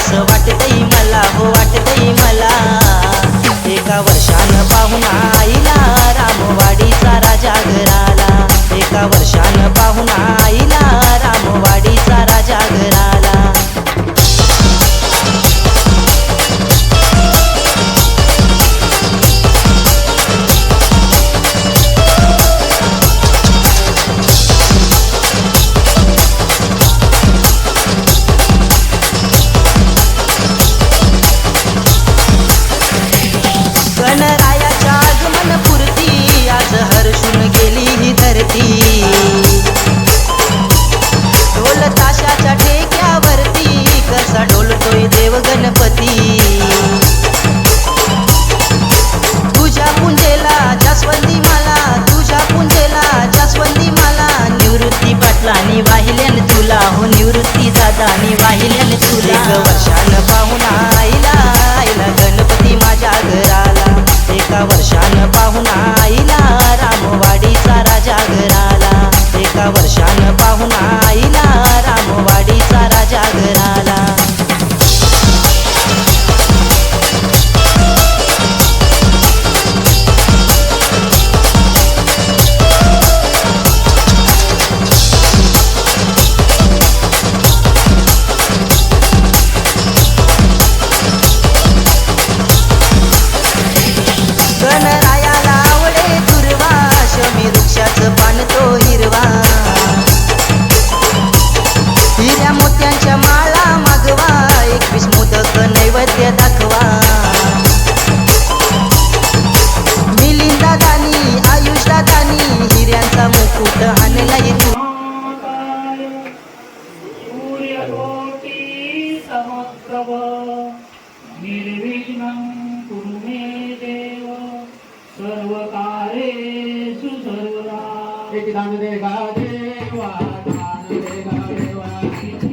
असं वाटतंय मला हो वाटतंय मला. एका वर्षानं पाहून आईला रामवाडीचा राजा घराला. एका वर्षानं पाहून आईला रामवाडीचा राजा घराला. Tua.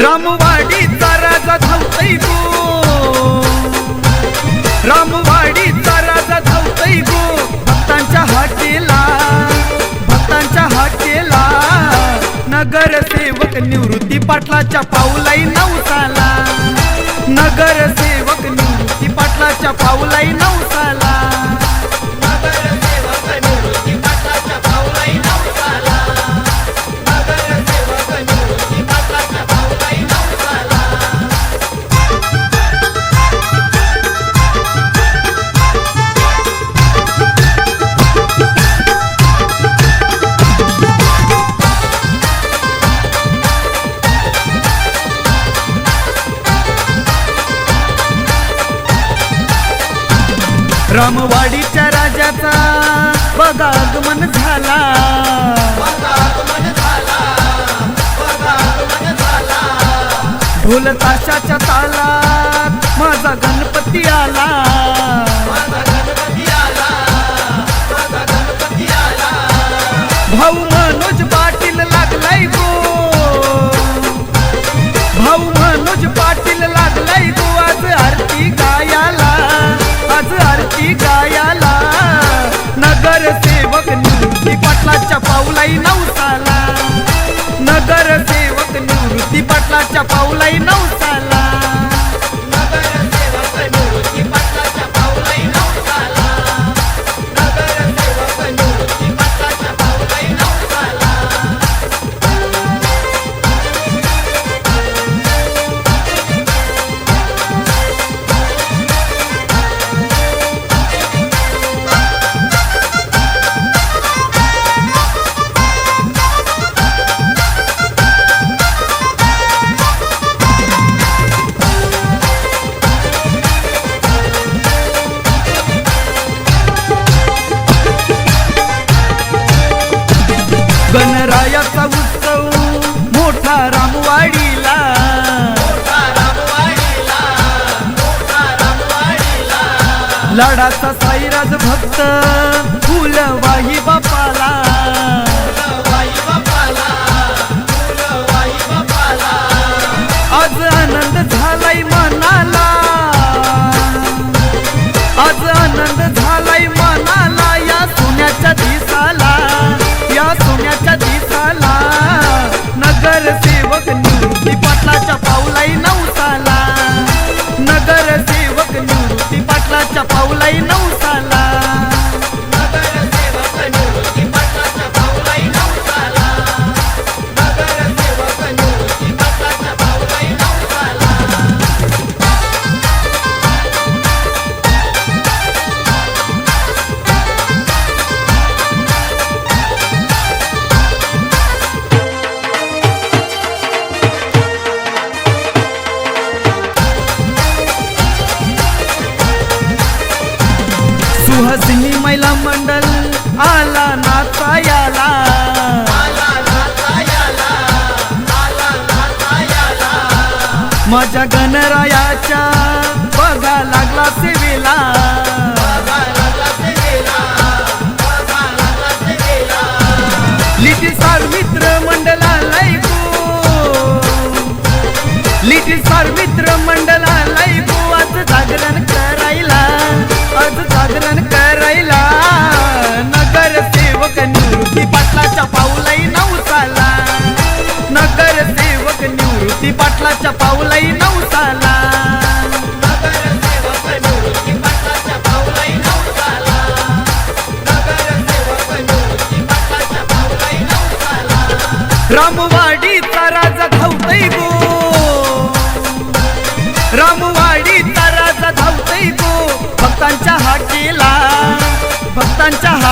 रामवाडीचा राजा धावतय गो रामवाडीचा राजा धावतय गो भक्तांच्या हाकेला भक्तांच्या हाकेला नगरसेवक निवृत्ती पाटलाच्या पाऊलाई नवसाला. नगरसेवक निवृत्ती पाटलाच्या पाऊलाई नवसाला. राजाचा बगागमन झाला. ढोल ताशाच्या तालात माझा गणपती आला. पाटलाच्या पाऊलाई नवसाला. नगरसेवक निवृत्ती पाटलाच्या पाऊलाई नवसाला. गणरायाचा उत्सव मोठा रामवाडीला. लाडाचा साईराज भक्त फुलवाही बापाला. आज आनंद झालाय मनाला. आज आनंद झालाय मनाला या सोन्याच्या दिसाला. या सोन्याच्या दिसाला पाऊलाई नऊ माझ्या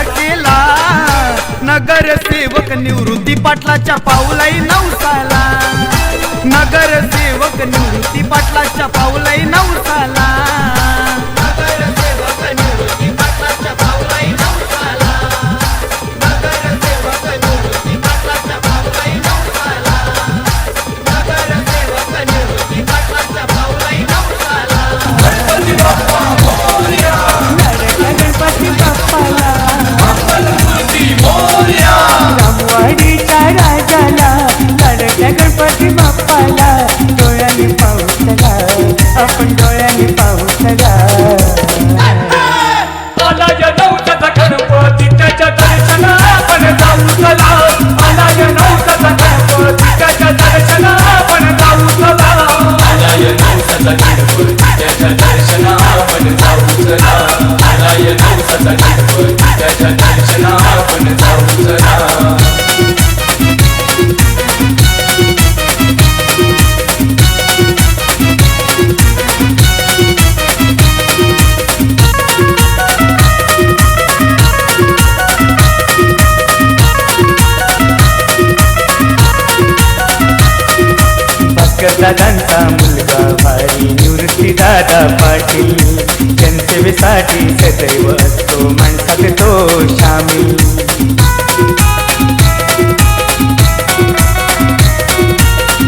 पाटीला. नगर नगरसेवक निवृत्ती पाटलाच्या पाऊलाई नवसाला. नगरसेवक निवृत्ती पाटलाच्या दादा पाटील. जनसेवेसाठी सदैव असतो माणसात तो शामिल.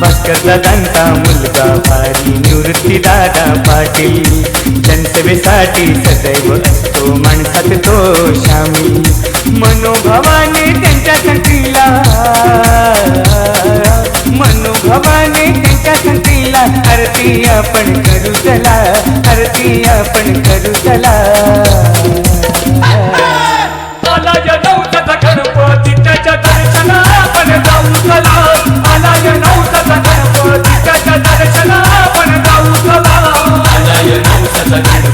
भक्तला दादांचा मुलगा भारी निवृत्ती दादा पाटील. जनसेवेसाठी सदैव असतो माणसात तो शामिल. मनोभावाने त्यांच्या संगतीला आरती आपण करू चला आरती आपण करू चला. आला या नवसाचा गणपती त्याच्या दर्शना आपण जाऊ चला. आला या नवसाचा गणपती त्याच्या दर्शना आपण जाऊ चला. आलाय नवसाचा गणपती